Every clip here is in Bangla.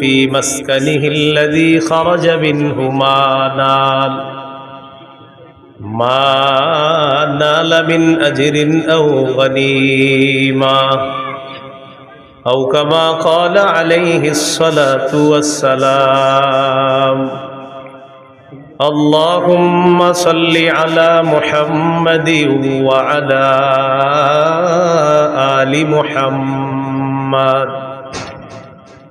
في مسكنه الذي خرج منه ما نال. ما نال من أجر أو غنيمة. أو كما قال عليه الصلاة والسلام اللهم صل على محمد وعلى آل محمد.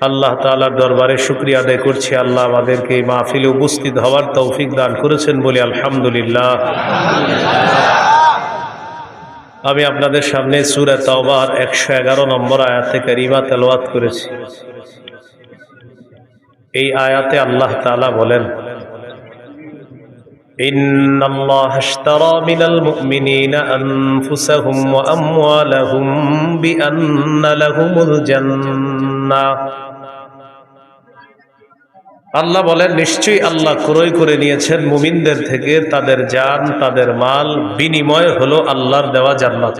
আল্লাহ তালার দরবারে শুক্রিয়া আদায় করছি আল্লাহ আমাদেরকে এই মাহফিলে উপস্থিত হওয়ার তৌফিক দান করেছেন বলে আলহামদুলিল্লাহ আমি আপনাদের সামনে সুরা তওবার একশো এগারো নম্বর আয়াতে কারিমা তেলাওয়াত করেছি এই আয়াতে আল্লাহ তাআলা বলেন إن الله اشترى من المؤمنين أنفسهم وأموالهم بأن لهم الجنة আল্লাহ বলেন নিশ্চয়ই আল্লাহ ক্রয় করে নিয়েছেন মুমিনদের থেকে তাদের জান তাদের মাল বিনিময় হলো আল্লাহর দেওয়া জান্নাত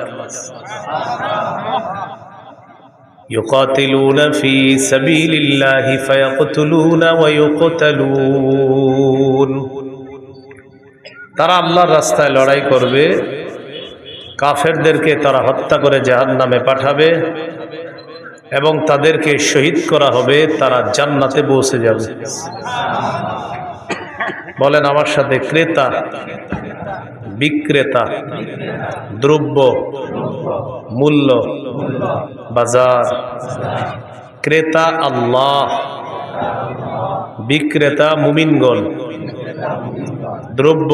يقاتلون في سبيل الله فيقتلون ويقتلون তারা আল্লাহর রাস্তায় লড়াই করবে কাফেরদেরকে তারা হত্যা করে জাহান নামে পাঠাবে এবং তাদেরকে শহীদ করা হবে, তারা জান্নাতে পৌঁছে যাবে। বলেন আমার সাথে, ক্রেতা, বিক্রেতা, দ্রব্য, মূল্য, বাজার, ক্রেতা আল্লাহ। বিক্রেতা মুমিনগণ, দ্রব্য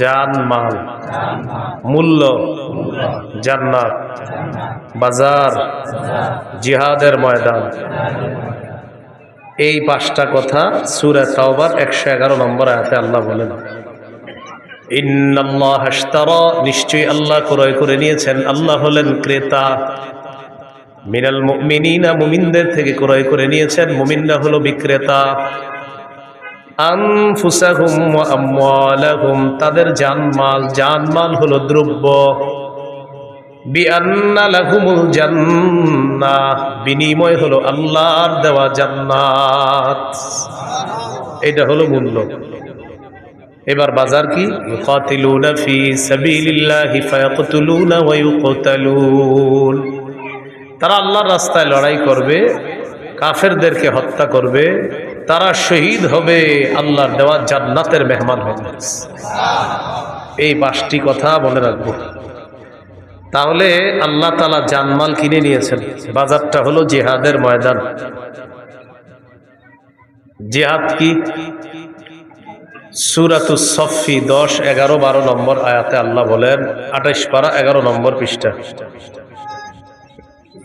জান মাল মূল্য, জান্নাত, বাজার, জিহাদের ময়দান। এই পাঁচটা কথা সুরে তাওবার একশো এগারো নম্বর আয়াতে আল্লাহ বলেন, ইন্নাল্লাহ নিশ্চয়ই আল্লাহ ক্রয় করে নিয়েছেন। আল্লাহ হলেন ক্রেতা। মিনাল মুমিনিনা, মুমিনদের থেকে ক্রয় করে নিয়েছেন। মুমিনরা হলো বিক্রেতা। তাদের জানমাল। জানমাল হলো দ্রব্য। বিনিময় হলো আল্লাহর দেওয়া জান্নাত। এটা হলো মূল্য। এবার বাজার কি? ফি সাবিলিল্লাহি ফায়াকতুলুনা ওয়া ইউকতালুন। তারা আল্লাহর রাস্তায় লড়াই করবে, কাফেরদেরকে হত্যা করবে, তারা শহীদ হবে, আল্লাহর দেওয়া জান্নাতের মেহমান হবে। এই পাঁচটি কথা মনে রাখব। তাহলে আল্লাহ তালা জানমাল কিনে নিয়েছেন। বাজারটা হলো জেহাদের ময়দান। জেহাদ কি? সুরাতুস সফি দশ, এগারো, বারো নম্বর আয়াতে আল্লাহ বলেন আঠাইশ পারা, এগারো নম্বর পৃষ্ঠা।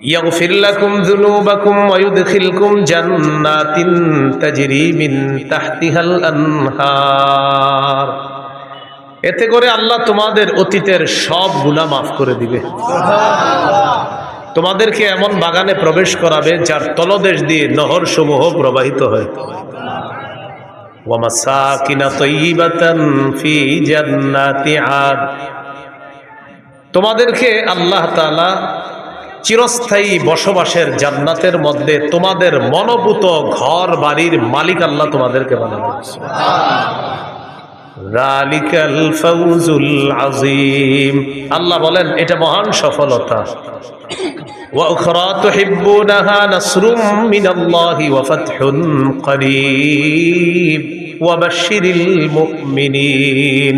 يغفر لكم ذنوبكم ويدخلكم جنات تجري من تحتها الأنهار এতে করে আল্লাহ তোমাদের অতীতের সব গুনাহ মাফ করে দিবে তোমাদেরকে এমন বাগানে প্রবেশ করাবে যার তলদেশ দিয়ে নহর সমূহ প্রবাহিত হয় ওয়ামাসাকিনা তৈবাতান ফি জান্নাতি আদ তোমাদেরকে আল্লাহ তাআলা চিরস্থায়ী বসবাসের জান্নাতের মধ্যে তোমাদের মনোভূত ঘর বাড়ির মালিক আল্লাহ তোমাদেরকে বানাবে। আল্লাহ বলেন, এটা মহান সফলতা। মুমিনিন।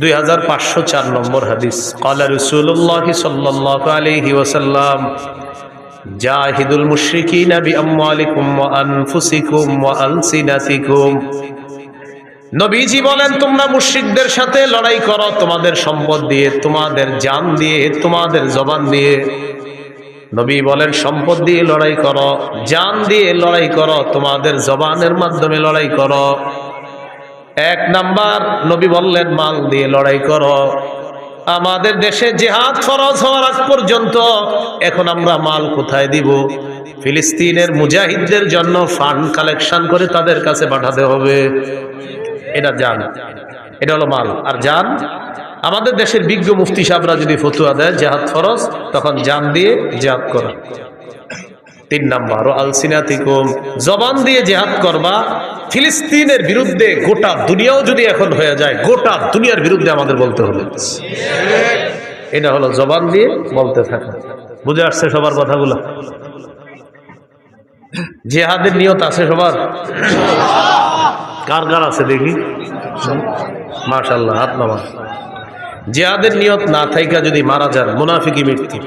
দুই হাজার পাঁচশো চার নম্বর হাদিস। কলা রসুল্লাহ সাল্লাহ আলহি ওসাল্লাম জাহিদুল মুশরিকিন বিআমওয়ালিকুম ওয়া আনফুসিকুম ওয়া আলসিনাতিকুম। নবীজি বলেন, তোমরা মুশরিকদের সাথে লড়াই করো, তোমাদের সম্পদ দিয়ে, তোমাদের জান দিয়ে, তোমাদের জবান দিয়ে। নবী বলেন, সম্পদ দিয়ে লড়াই করো, জান দিয়ে লড়াই করো, তোমাদের জবানের মাধ্যমে লড়াই করো। এক নাম্বার, নবী বললেন, মাল দিয়ে লড়াই করো। আমাদের দেশে জেহাদ ফরজ হওয়ার আগ পর্যন্ত এখন আমরা মাল কোথায় দিব? ফিলিস্তিনের মুজাহিদদের জন্য ফান্ড কালেকশন করে তাদের কাছে পাঠাতে হবে। এটা জান। এটা হলো মাল। আর জান, আমাদের দেশের বিজ্ঞ মুফতি সাহেবরা যদি ফতুয়া দেয়, জেহাদ ফরজ, তখন জান দিয়ে জেহাদ করা। তিন নাম্বার আলসিনাতিকুম। জবান দিয়ে জেহাদ করবা। ফিলিস্তিনের বিরুদ্ধে গোটা দুনিয়াও যদি এখন হয়ে যায়, গোটা দুনিয়ার বিরুদ্ধে আমাদের বলতে হবে। এটা হলো জবান দিয়ে বলতে থাকা। বুঝে আসছে সবার কথাগুলো? জেহাদের নিয়ত আছে সবার? কার কার আছে দেখি? মাশাল্লাহ হাত নামা। জেহাদের নিয়ত না থাইকা যদি মারা যান মুনাফিকি মৃত্যু।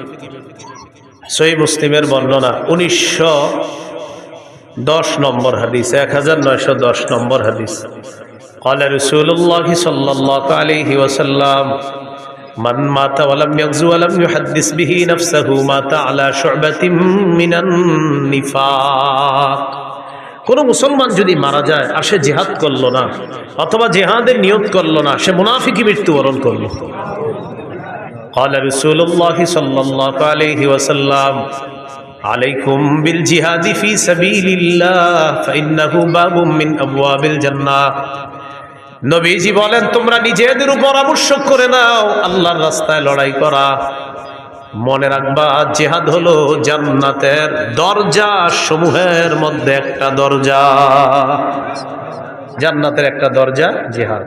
সই মুসলিমের বর্ণনা উনিশশো দশ নম্বর হাদিস এক হাজার নয়শো দশ নম্বর হাদিস قال رسول الله صلى الله عليه وسلم من مات ولم يغزو ولم يحدث به نفسه مات على شعبة من النفاق কোন মুসলমান যদি মারা যায় আর সে জেহাদ করলো না অথবা জেহাদের নিয়ত করলো না সে মুনাফিকি মৃত্যুবরণ করলো قال رسول الله صلى الله عليه وسلم عليكم بالجهاد في سبيل الله فإنه باب من أبواب الجنة নবীজি বলেন তোমরা নিজেদের উপর আবশ্যক করে নাও আল্লাহর রাস্তায় লড়াই করা মনে রাখবা জেহাদ হলো জান্নাতের দরজা সমূহের মধ্যে একটা দরজা জান্নাতের একটা দরজা জেহাদ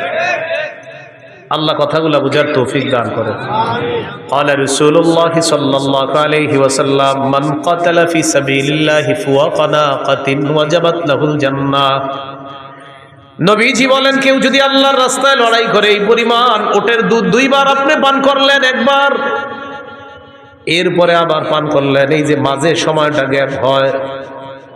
আল্লাহ কথাগুলো বুঝার তৌফিক দান করেন আলা রাসূলুল্লাহ সাল্লাল্লাহু আলাইহি ওয়াসাল্লাম মান কাতালা ফি সাবিলিল্লাহি ফুওয়াকানাকাতিন ওয়াজাবাত লাহুল জান্নাহ। নবীজি বলেন, কেউ যদি আল্লাহর রাস্তায় লড়াই করে, এই পরিমাণ ওটের দুধ দুইবার আপনি পান করলেন একবার, এরপরে আবার পান করলেন। এই যে মাঝে সময়টা গ্যাপ হয়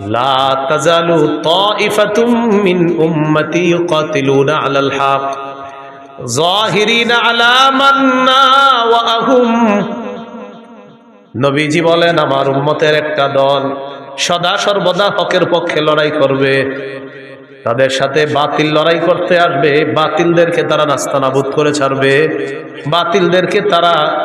লা তাজালু তাইফাতুম মিন উম্মতি ইউকাতিলুনা আলাল হক। আলা মান্না ওয়া আহুম। নবীজি বলেন, আমার উম্মতের একটা দল সদা সর্বদা হকের পক্ষে লড়াই করবে। তাদের সাথে বাতিল লড়াই করতে আসবে। বাতিলদেরকে তারা নাস্তানাবুদ করে ছাড়বে। বাতিলদেরকে তারা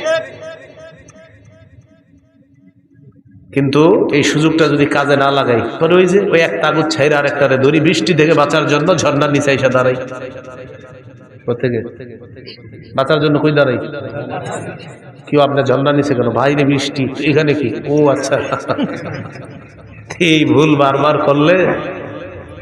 কিন্তু এই সুযোগটা যদি কাজে না লাগাই পরে ওই যে ওই এক তাগুত ছাইরা আর একটা দড়ি বৃষ্টি থেকে বাঁচার জন্য ঝর্ণার নিচে এসে দাঁড়াই। কোথেকে বাঁচার জন্য কই দাঁড়াই? কেউ আপনার ঝর্ণার নিচে কেন? বাইরে বৃষ্টি, এখানে কি? ও আচ্ছা। এই ভুল বারবার করলে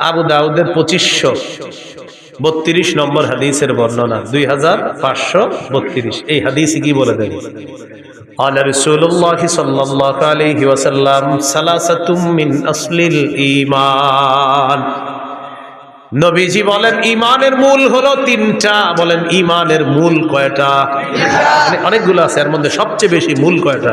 আবু দাউদের পঁচিশশো বত্রিশ নম্বর হাদিসের বর্ণনা দুই হাজার পাঁচশো বত্রিশ এই হাদিস কি বলে দেন قال رسول الله صلى الله عليه وسلم ثلاثة من أصل الإيمان নবীজি বলেন ইমানের মূল হলো তিনটা বলেন ইমানের মূল কয়টা মানে অনেকগুলো আছে এর মধ্যে সবচেয়ে বেশি মূল কয়টা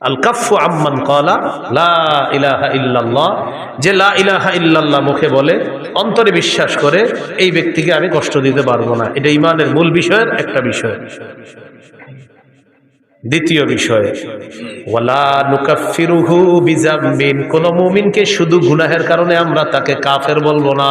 আল আম্মান কলা লা ইলাহা যে লা ইলাহা ইল্লাল্লাহ মুখে বলে, অন্তরে বিশ্বাস করে, এই ব্যক্তিকে আমি কষ্ট দিতে পারব না। এটা ইমানের মূল বিষয়ের একটা বিষয়। দ্বিতীয় বিষয় কোন মুমিনকে শুধু গুনাহের কারণে আমরা তাকে কাফের বলব না।